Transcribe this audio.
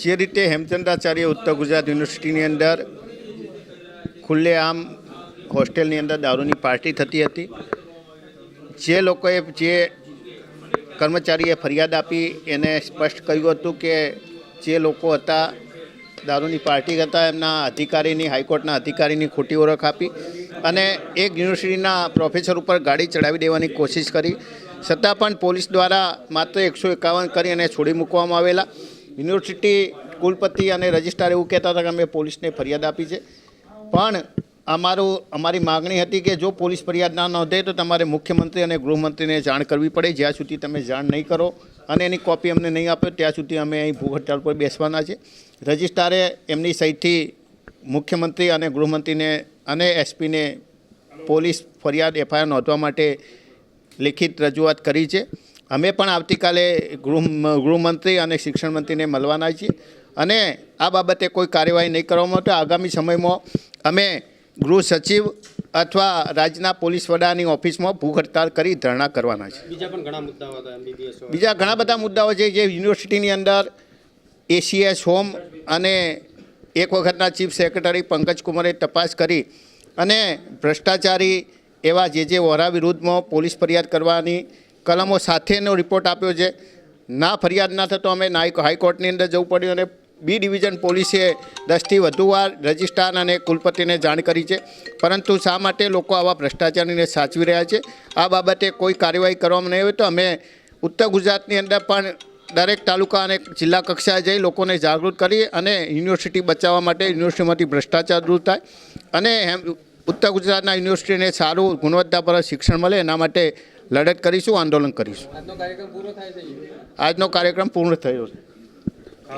જે રીતે હેમચંદ્રાચાર્ય ઉત્તર ગુજરાત યુનિવર્સિટીની અંદર ખુલ્લેઆમ હોસ્ટેલની અંદર દારૂની પાર્ટી થતી હતી. જે લોકોએ જે કર્મચારીએ ફરિયાદ આપી એને સ્પષ્ટ કહ્યું હતું કે જે લોકો હતા દારૂની પાર્ટી હતા એમના અધિકારીની, હાઈકોર્ટના અધિકારીની ખોટી ઓળખ આપી અને એક યુનિવર્સિટીના પ્રોફેસર ઉપર ગાડી ચડાવી દેવાની કોશિશ કરી. છતાં પણ પોલીસ દ્વારા માત્ર એકસો એકાવન કરી અને છોડી મૂકવામાં આવેલા. યુનિવર્સિટી કુલપતિ અને રજિસ્ટ્રાર એવું કહેતા હતા કે અમે પોલીસને ફરિયાદ આપી છે. પણ અમારું, અમારી માગણી હતી કે જો પોલીસ ફરિયાદ ના નોંધે તો તમારે મુખ્યમંત્રી અને ગૃહમંત્રીને જાણ કરવી પડે. જ્યાં સુધી તમે જાણ નહીં કરો અને એની કોપી અમને નહીં આપો ત્યાં સુધી અમે અહીં ભૂખ હડતાળ પર બેસવાના છે. રજિસ્ટ્રારે એમની સહીથી મુખ્યમંત્રી અને ગૃહમંત્રીને અને એસપીને પોલીસ ફરિયાદ એફઆઈઆર નોંધવા માટે લેખિત રજૂઆત કરી છે. અમે પણ આવતીકાલે ગૃહ ગૃહમંત્રી અને શિક્ષણ મંત્રીને મળવાના છીએ. અને આ બાબતે કોઈ કાર્યવાહી નહીં કરવામાં તો આગામી સમયમાં અમે ગૃહ સચિવ અથવા રાજ્યના પોલીસ વડાની ઓફિસમાં ભૂખ હડતાળ કરી ધરણા કરવાના છે બીજા પણ ઘણા મુદ્દાઓ હતા બીજા ઘણા બધા મુદ્દાઓ છે જે યુનિવર્સિટીની અંદર એસીએસ હોમ અને એક વખતના ચીફ સેક્રેટરી પંકજ કુમારે તપાસ કરી. અને ભ્રષ્ટાચારી એવા જે જે વોરા વિરુદ્ધમાં પોલીસ ફરિયાદ કરવાની કલમો સાથેનો રિપોર્ટ આપ્યો છે. ના ફરિયાદ ના થતો અમે હાઈકોર્ટની અંદર જવું પડ્યું અને બી ડિવિઝન પોલીસે દસથી વધુ વાર રજિસ્ટ્રાર અને કુલપતિને જાણ કરી છે. પરંતુ શા માટે લોકો આવા ભ્રષ્ટાચારીને સાચવી રહ્યા છે? આ બાબતે કોઈ કાર્યવાહી કરવામાં નહીં આવે તો અમે ઉત્તર ગુજરાતની અંદર પણ દરેક તાલુકા અને જિલ્લા કક્ષાએ જઈ લોકોને જાગૃત કરી અને યુનિવર્સિટી બચાવવા માટે યુનિવર્સિટીમાંથી ભ્રષ્ટાચાર દૂર થાય. અને ઉત્તર ગુજરાતના યુનિવર્સિટીને સારું ગુણવત્તાપૂર્વક શિક્ષણ મળે એના માટે લડત કરીશું આંદોલન કરીશું. આજનો કાર્યક્રમ પૂરો આજનો કાર્યક્રમ પૂર્ણ થયો છે.